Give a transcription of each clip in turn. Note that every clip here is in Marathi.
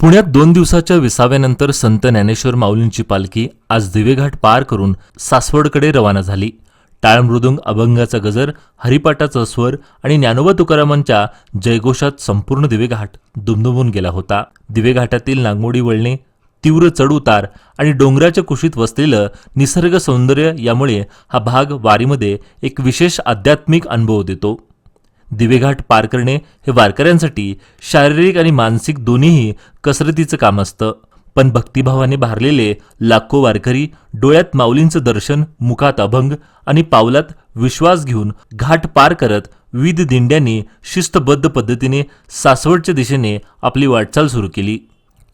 पुण्यात दोन दिवसाच्या विसाव्यानंतर संत ज्ञानेश्वर माऊलींची पालखी आज दिवेघाट पार करून सासवडकडे रवाना झाली. टाळ मृदुंग अभंगाचा गजर हरिपाटाचा स्वर आणि ज्ञानोबा तुकारामांच्या जयघोषात संपूर्ण दिवेघाट दुमदुमून गेला होता. दिवेघाटातील नागमोडी वळणे तीव्र चढउतार आणि डोंगराच्या कुशीत वसलेलं निसर्ग सौंदर्य यामुळे हा भाग वारीमध्ये एक विशेष आध्यात्मिक अनुभव देतो. दिवेघाट पार करणे हे वारकऱ्यांसाठी शारीरिक आणि मानसिक दोन्हीही कसरतीचं काम असतं. पण भक्तिभावाने भारलेले लाखो वारकरी डोळ्यात माऊलींचं दर्शन मुखात अभंग आणि पावलात विश्वास घेऊन घाट पार करत विविध दिंड्यांनी शिस्तबद्ध पद्धतीने सासवडच्या दिशेने आपली वाटचाल सुरू केली.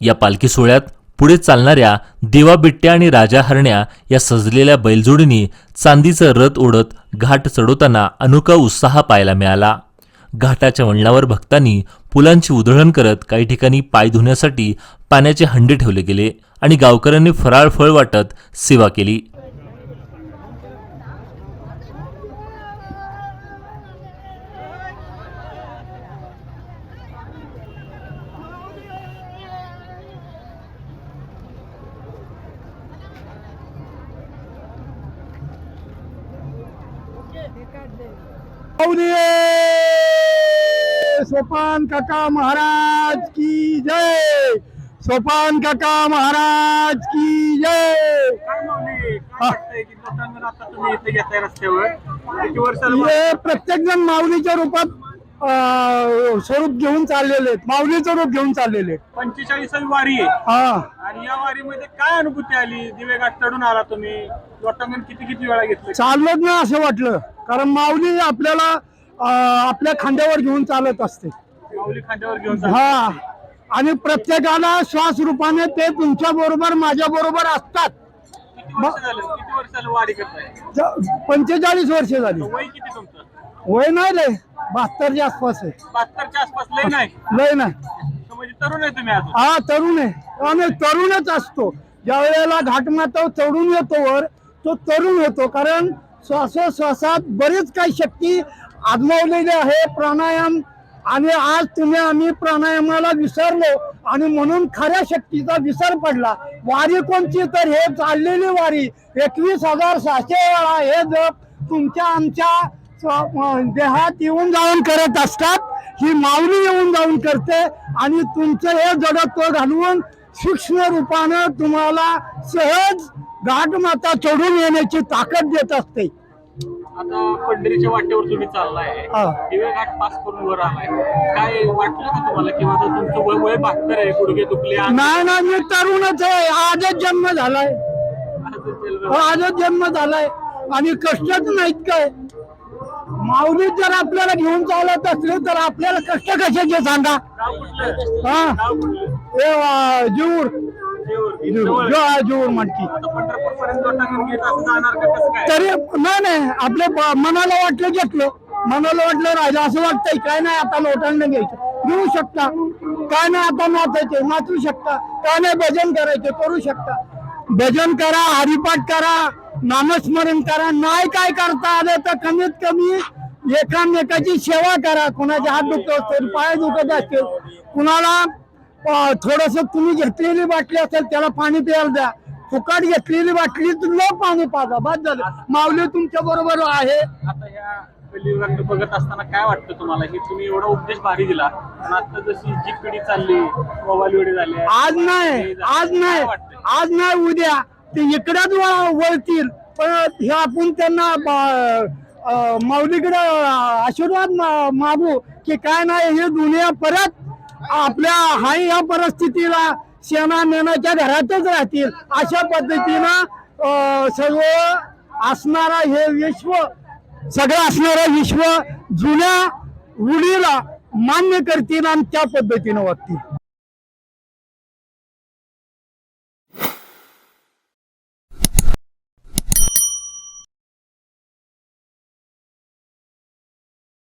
या पालखी सोहळ्यात पुढे चालणाऱ्या देवा बिट्ट्या आणि राजा हरण्या या सजलेल्या बैलजोडीनी चांदीचं रथ ओढत घाट चढवताना अनोखा उत्साह पाहायला मिळाला. घाटाच्या वळणावर भक्तांनी पुलांची उधळण करत काही ठिकाणी पाय धुण्यासाठी पाण्याचे हंडे ठेवले गेले आणि गावकऱ्यांनी फराळ फळ वाटत सेवा केली. पाहुणे! सोपान काका महाराज की जय. सोपान काका महाराज की जय. प्रत्येक जण माऊलीच्या रूपात स्वरूप घेऊन चाललेले आहेत. माऊलीचं रूप घेऊन चाललेले. पंचेचाळीसावी वारी आहे. हा. आणि या वारीमध्ये काय अनुभूती आली? दिवेघाट चढून आला तुम्ही. लोटांगण किती किती वेळा घेतलं? चाललंच नाही असं वाटलं. कारण माऊली आपल्याला आपल्या खांद्यावर घेऊन चालत असते. खांद्यावर घेऊन. हा. आणि प्रत्येकाला श्वास रूपाने ते तुमच्या बरोबर माझ्या बरोबर असतात. पंचेचाळीस वर्ष झाली. वय नाही लय. बहात्तरच्या आसपास आहे. बहात्तरच्या आसपास लय नाही? लय नाही. तर म्हणजे तरुण आहे तुम्ही अजून? हा तरुण आहे. आम्ही तरुणच असतो. ज्या वेळेला घाटमाता चढून येतो वर तो तरुण होतो. कारण श्वासोश्वासात बरीच काही शक्ती आजमावलेले आहे प्राणायाम. आणि आज तुम्ही आम्ही प्राणायामाला विसरलो. आणि म्हणून खऱ्या शक्तीचा विसर पडला. वारी कोणची? तर हे चाललेली वारी. एकवीस हजार सहाशे वेळा हे जप तुमच्या आमच्या देहात येऊन जाऊन करत असतात. ही माऊली येऊन जाऊन करते. आणि तुमचं हे जडत्व घालवून सूक्ष्म रूपानं तुम्हाला सहज घाटमाता चढून येण्याची ताकद देत असते. आता पंढरीच्या वाटेवर तुम्ही चाललाय. हा. पास करून वर आलाय. काय वाटलं का तुम्हाला? किंवा आता तुमचं वय वय बहात्तर आहे गुडघे दुखले आज नाही ना मी तरुणच आहे. आजच जन्म झालाय. जल- हो, आजच जन्म झालाय. आणि कष्टच नाहीत काय? माऊली जर आपल्याला घेऊन चालत असले तर आपल्याला कष्ट कशाचे सांगा? गाव कुठलं? हा. गाव कुठलं? हे अं, जीवर जेऊर. जीवर तरी नाही नाही. आपल्या ब- मनाला वाटलं घेतलं. मनाला वाटलं राजा असं वाटतंय. काय नाही आता लोटांना घ्यायचं. घेऊ शकता. काय नाही आता नाचायचे नाचू शकता. काय नाही भजन करायचे करू शकता. भजन करा हरिपाठ करा नामस्मरण करा. नाही काय करता आलं तर कमीत कमी एकामेकाची सेवा करा. कुणाचे हात दुखत असतील पाय दुखत असतील कुणाला थोडस तुम्ही घेतलेली बाटली असेल त्याला पाणी प्यायला द्या. फुकाट घेतलेली बाटली तुला पाणी पाजा बाद झालं. माऊली तुमच्या बरोबर आहे. आता कलियुगात बघत असताना काय वाटतं तुम्हाला? तुम्ही एवढा उपदेश भारी दिला पण आता जशी जी पिढी चालली मोबाईल वेळी झाली आज नाही आज नाही आज नाही उद्या ते इकडेच वळतील. पण हे आपण त्यांना माऊलीकडे आशीर्वाद मागू की काय नाही हे दुनिया परत आपल्या हाय या परिस्थितीला शेणा नेण्याच्या घरातच राहतील. अशा पद्धतीनं सर्व असणारा हे विश्व सगळं असणारं विश्व जुन्या रूढीला मान्य करतील आणि त्या पद्धतीनं वागतील.